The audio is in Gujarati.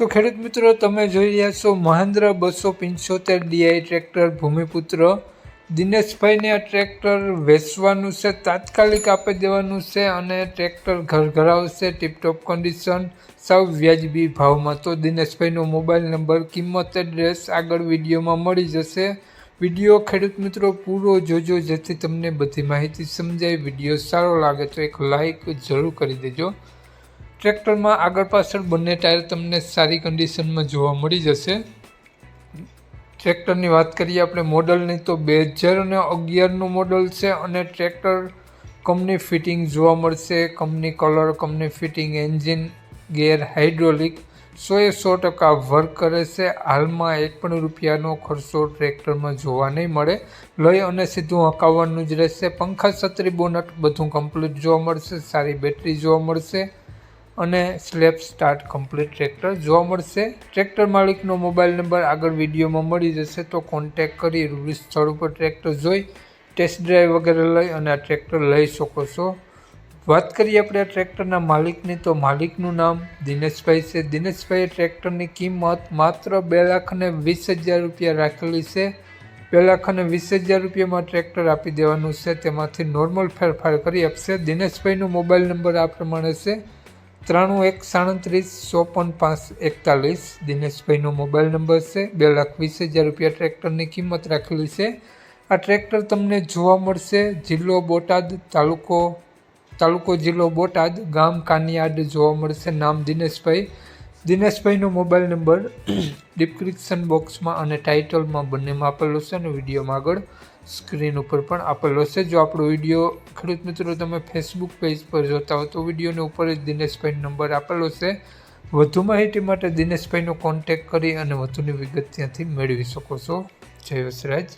તો ખેડૂત મિત્રો, તમે જોઈ રહ્યા છો મહેન્દ્ર બસો પંચોતેર ડીઆઈ ટ્રેક્ટર ભૂમિપુત્ર. દિનેશભાઈને આ ટ્રેક્ટર વેચવાનું છે, તાત્કાલિક આપી દેવાનું છે અને ટ્રેક્ટર ઘર આવશે ટીપટોપ કન્ડિશન સૌ વ્યાજબી ભાવમાં. તો દિનેશભાઈનો મોબાઈલ નંબર, કિંમત એડ્રેસ આગળ વિડીયોમાં મળી જશે. વીડિયો ખેડૂત મિત્રો, પૂરો જોજો, જેથી તમને બધી માહિતી સમજાય. વીડિયો સારો લાગે તો એક લાઈક જરૂર કરી દેજો. ટ્રેક્ટરમાં આગળ પાછળ બંને ટાયર તમને સારી કન્ડિશનમાં જોવા મળી જશે. ટ્રેક્ટરની વાત કરીએ આપણે મોડલની, તો બે હજાર અને અગિયારનું મોડલ છે અને ટ્રેક્ટર કંપની ફિટિંગ જોવા મળશે. Company colour, company fitting engine, gear hydraulic, સો એ સો ટકા વર્ક કરે છે. હાલમાં એક પણ રૂપિયાનો ખર્ચો ટ્રેક્ટરમાં જોવા નહીં મળે. લઈ અને સીધું હકાવવાનું જ રહેશે. પંખા, છત્રી, બોનટ બધું કમ્પ્લીટ જોવા મળશે. સારી બેટરી જોવા મળશે. અને સ્લેપ સ્ટાર્ટ કમ્પ્લીટ ટ્રેક્ટર. જોવા મળશે. ટ્રેક્ટર માલિકનો મોબાઈલ નંબર આગળ વિડીયોમાં મળી જશે, તો કોન્ટેક કરી રૂબરૂ સ્થળ ઉપર ટ્રેક્ટર જોઈ ટેસ્ટ ડ્રાઈવ વગેરે લઈ અને આ ટ્રેક્ટર લઈ શકો છો. વાત કરીએ આપણે આ ટ્રેક્ટરના માલિકની, તો માલિકનું નામ દિનેશભાઈ છે. દિનેશભાઈએ ટ્રેક્ટરની કિંમત માત્ર બે લાખ અને વીસ હજાર રૂપિયા રાખેલી છે. બે લાખ અને વીસ હજાર રૂપિયામાં ટ્રેક્ટર આપી દેવાનું છે. તેમાંથી નોર્મલ ફેરફાર કરી આપશે. દિનેશભાઈનો મોબાઈલ નંબર આ પ્રમાણે છે. ત્રાણું એક સાડત્રીસ ચોપન પાંચ એકતાલીસ. દિનેશભાઈનો મોબાઈલ નંબર છે, બે લાખ વીસ હજાર રૂપિયા ટ્રેક્ટરની કિંમત રાખેલી છે. આ ટ્રેક્ટર તમને જોવા મળશે જિલ્લો બોટાદ તાલુકો તાલુકો જિલ્લો બોટાદ, ગામ કાનિયાડ જોવા મળશે. નામ દિનેશભાઈ. દિનેશભાઈનો મોબાઈલ નંબર ડિસ્ક્રિપ્શન બોક્સમાં અને ટાઇટલમાં બંનેમાં આપેલો છે અને વિડીયોમાં આગળ સ્ક્રીન ઉપર પણ આપેલો છે. જો આપણો વીડિયો ખેડૂત મિત્રો તમે ફેસબુક પેજ પર જોતા હો તો વિડીયોની ઉપર જ દિનેશભાઈનો નંબર આપેલો છે. વધુ માહિતી માટે દિનેશભાઈનો કોન્ટેક કરી અને વધુની વિગત ત્યાંથી મેળવી શકો છો. જય વસરાજ.